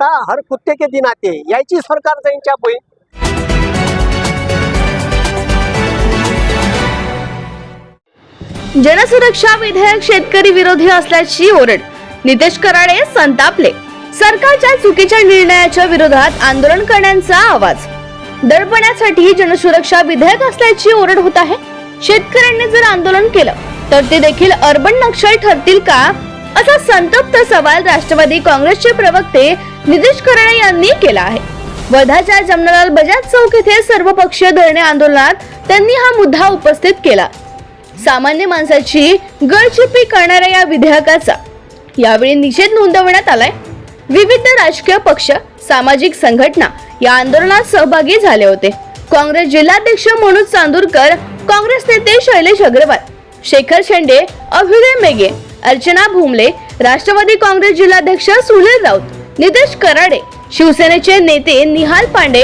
आता हर कुत्ते के दिन आते यायची सरकार जाईन चापोई जनसुरक्षा विधेयक शेतकरी विरोधी असल्याची ओरड। नितेश कराडे संतापले। सरकारच्या चुकीच्या निर्णयाच्या विरोधात आंदोलन करण्याचा आवाज। दडपण्यासाठी जनसुरक्षा विधेयक असल्याची ओरड होत आहे। शेतकऱ्यांनी जर आंदोलन केलं तर ते देखील अर्बन नक्षल ठरतील का? असा संतप्त सवाल राष्ट्रवादी काँग्रेसचे प्रवक्ते नितीश करणे यांनी केला आहे. वर्धाच्या जमनालाल बजाज चौक येथे सर्वपक्षीय धरणे आंदोलनात त्यांनी हा मुद्दा उपस्थित केला. सामान्य माणसाची गळचिपी करणाऱ्या या विधेयकाचा यावेळी निषेध नोंदवण्यात आलाय. विविध राजकीय पक्ष सामाजिक संघटना या आंदोलनात सहभागी झाले होते. काँग्रेस जिल्हाध्यक्ष मनोज चांदूरकर काँग्रेस नेते शैलेश अग्रवाल शेखर शेंडे अभ्युदय मेघे अर्चना भुमले राष्ट्रवादी काँग्रेस जिल्हाध्यक्ष सुनील राऊत नितेश कराडे शिवसेनेचे नेते निहाल पांडे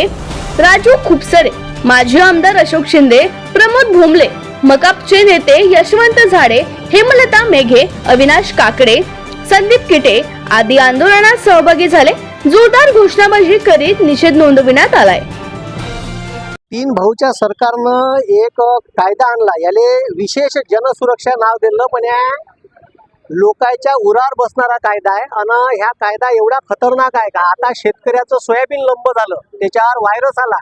राजू खुपसरे माजी आमदार अशोक शिंदे प्रमोद भुमले मकापचे नेते यशवंत झाडे हेमलता मेघे अविनाश काकडे संदीप किटे आदी आंदोलनात सहभागी झाले. जोरदार घोषणाबाजी करीत निषेध नोंदविण्यात आलाय. तीन भाऊच्या सरकारनं एक कायदा आणला. याले विशेष जनसुरक्षा नाव दिलं पण या लोकांच्या उरार बसणारा कायदा आहे आणि ह्या कायदा एवढा खतरनाक आहे का? आता शेतकऱ्याचं सोयाबीन लंब झालं त्याच्यावर व्हायरस आला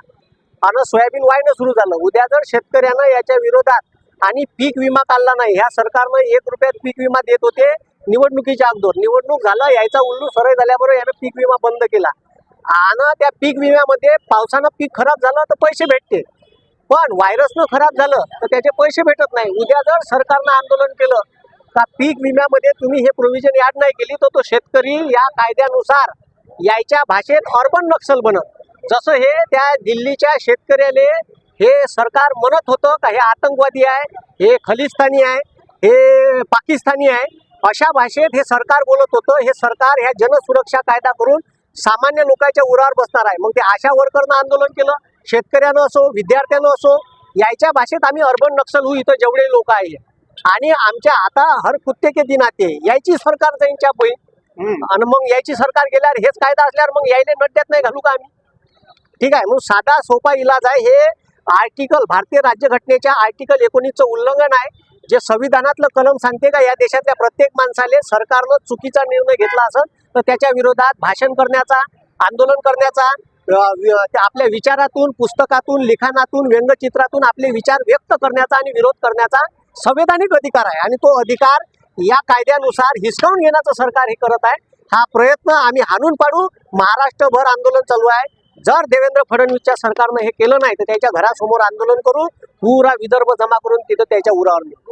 आणि सोयाबीन वाढणं सुरू झालं. उद्या जर शेतकऱ्यानं याच्या विरोधात आणि पीक विमा काढला नाही ह्या सरकारनं एक रुपयात पीक विमा देत होते निवडणुकीच्या अगोदर. निवडणूक झाला यायचा उल्लू सरळ झाल्याबरोबर यानं पीक विमा बंद केला. आणि त्या पीक विम्यामध्ये पावसानं पीक खराब झालं तर पैसे भेटते. पण व्हायरसनं खराब झालं तर त्याचे पैसे भेटत नाही. उद्या जर सरकारनं आंदोलन केलं का पीक विम्यामध्ये तुम्ही हे प्रोव्हिजन ऍड नाही केली तर तो शेतकरी या कायद्यानुसार यायच्या भाषेत अर्बन नक्षल बनत. जसं हे त्या दिल्लीच्या शेतकऱ्याले हे सरकार म्हणत होतं का हे आतंकवादी आहे हे खलिस्तानी आहे हे पाकिस्तानी आहे. अशा भाषेत हे सरकार बोलत होतं. हे सरकार ह्या जनसुरक्षा कायदा करून सामान्य लोकांच्या उरावर बसणार आहे. मग ते आशा वर्करनं आंदोलन केलं शेतकऱ्यानं असो विद्यार्थ्यानं असो यायच्या भाषेत आम्ही अर्बन नक्षल होऊ इथं जेवढे लोक आहे. आणि आमच्या आता हर कुत्ते के दिन आते यायची सरकार जाईनच्या पै आणि मग यायची सरकार गेल्यावर हेच कायदा असल्यावर मग यायले नड्यात नाही घालू का आम्ही? ठीक आहे मग साधा सोपा इलाज आहे हे आर्टिकल भारतीय राज्यघटनेच्या आर्टिकल एकोणीसचं उल्लंघन आहे. जे संविधानातलं कलम सांगते का? या देशातल्या प्रत्येक माणसाले सरकारनं चुकीचा निर्णय घेतला असेल तर त्याच्या विरोधात भाषण करण्याचा आंदोलन करण्याचा आपल्या विचारातून पुस्तकातून लिखाणातून व्यंगचित्रातून आपले विचार व्यक्त करण्याचा आणि विरोध करण्याचा संवैधानिक अधिकार आहे आणि तो अधिकार या कायद्यानुसार हिसकावून घेण्याचं सरकार हे करत आहे. हा प्रयत्न आम्ही हाणून पाडू. महाराष्ट्रभर आंदोलन चालू आहे. जर देवेंद्र फडणवीसच्या सरकारनं हे केलं नाही तर त्याच्या घरासमोर आंदोलन करू. पुरा विदर्भ जमा करून तिथं त्याच्या उरावर नेऊ